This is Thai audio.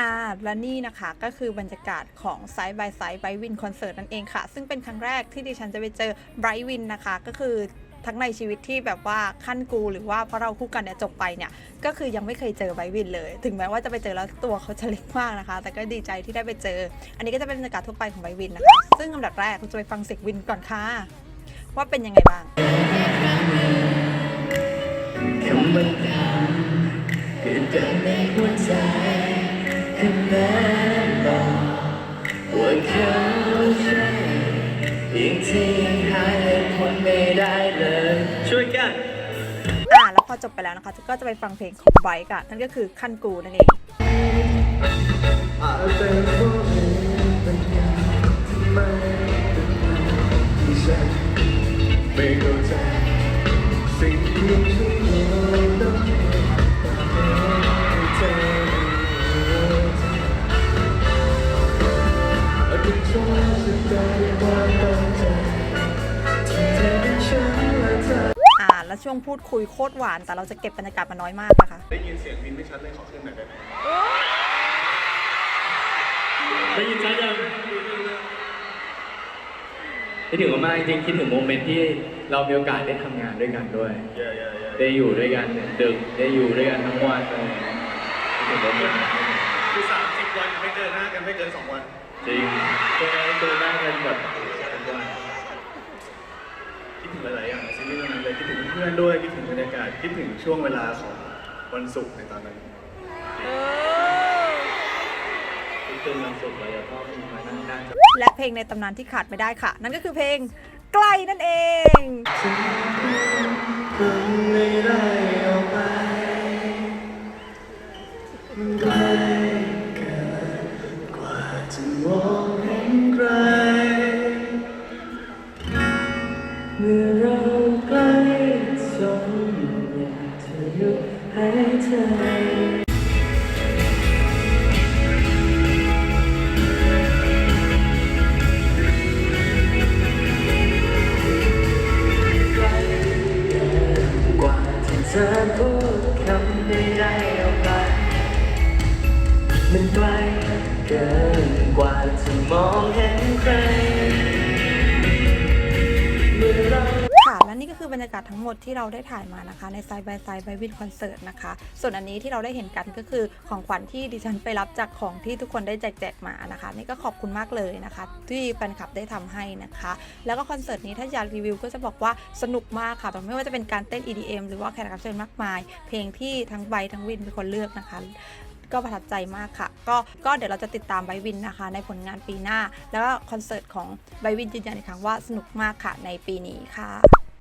อ่าและนี่นะคะก็คือบรรยากาศของไซ d ์บายไซ d ์ไบวินคอนเสิร์ตนั่นเองค่ะ ซึ่งเป็นครั้งแรกที่ดิฉันจะไปเจอไบรท์วินนะคะ ก็คือทั้งในชีวิตที่แบบว่าขั้นกูหรือว่าเพราะเราคู่กันเนี่ยจบไปเนี่ย ก็คือยังไม่เคยเจอไบวินเลย ถึงแม้ว่าจะไปเจอแล้วตัวเขาจะเล็กมากนะคะ แต่ก็ดีใจที่ได้ไปเจอ อันนี้ก็จะเป็นบรรยากาศทั่วไปของไบวินนะคะ ซึ่งลำดับแรกเราจะไปฟังเสียงวินก่อนค่ะ ว่าเป็นยังไงบ้างเกิดเกิดในหัวใจ คำนั้นบอกว่าเขาใช่อีกที่หาเหตุผลไม่ได้เลย ช่วยกัน อ่าแล้วพอจบไปแล้วนะคะก็จะไปฟังเพลงของไบรท์ค่ะนั่นก็คือขั้นกูนั่นเองไม่เข้าใจสิ่งที่ อเป็นฉันและเธออ่าแล้วช่วงพูดคุยโคตรหวาน แต่เราจะเก็บบรรยากาศมาน้อยมากนะคะ ได้ยินเสียงพินไม่ชัดเลยขอขึ้นหน่อยได้ไหมได้ยินชัดยังคิดถึงมากๆจริงๆคิดถึงโมเมนต์ที่เรามีโอกาสได้ทำงานด้วยกันด้วย เย่เย่เย่ได้อยู่ด้วยกันดึกได้อยู่ด้วยกันทั้งวันอะไรอย่างเงี้ยคิดถึงโมเมนต์นั้นคือสามสิบวันไม่เจอหน้ากันไม่เกินสองวัน จริงช่วงนั้นเจอหน้ากันแบบ คิดถึงเพื่อนด้วยคิดถึงบรรยากาศคิดถึงช่วงเวลาของวันศุกร์ในตอนนั้นทุกคืนวันศุกร์เราจะต้องมานั่งนั่งและเพลงในตำนานที่ขาดไม่ได้ค่ะ นั่นก็คือเพลงไกลนั่นเองมันไม่ได้ออกไป ธอพูดคำใดๆออกไปมันไกลเกินกว่าจะมองเห็น คือบรรยากาศทั้งหมดที่เราได้ถ่ายมานะคะ ในไซ d ์บายไซ d ์ไบวินคอนเสิร์ตนะคะ ส่วนอันนี้ที่เราได้เห็นกันก็คือของขวัญที่ดิฉันไปรับจากของที่ทุกคนได้แจกแจกมานะคะ นี่ก็ขอบคุณมากเลยนะคะ ที่แฟนคลับได้ทำให้นะคะ แล้วก็คอนเสิร์ตนี้ถ้าอยากรีวิวก็จะบอกว่าสนุกมากค่ะไม่ว่าจะเป็นการเต้น EDM หรือว่าแขกรับเชิญมากมาย เพลงที่ทั้งไบทั้งวินเป็นคนเลือกนะคะก็ประทับใจมากค่ะ ก็ก็เดี๋ยวเราจะติดตามไบวินนะคะ ในผลงานปีหน้า แล้วก็คอนเสิร์ตของไบวินยืนยันอีกครั้งว่าสนุกมากค่ะในปีนี้ค่ะ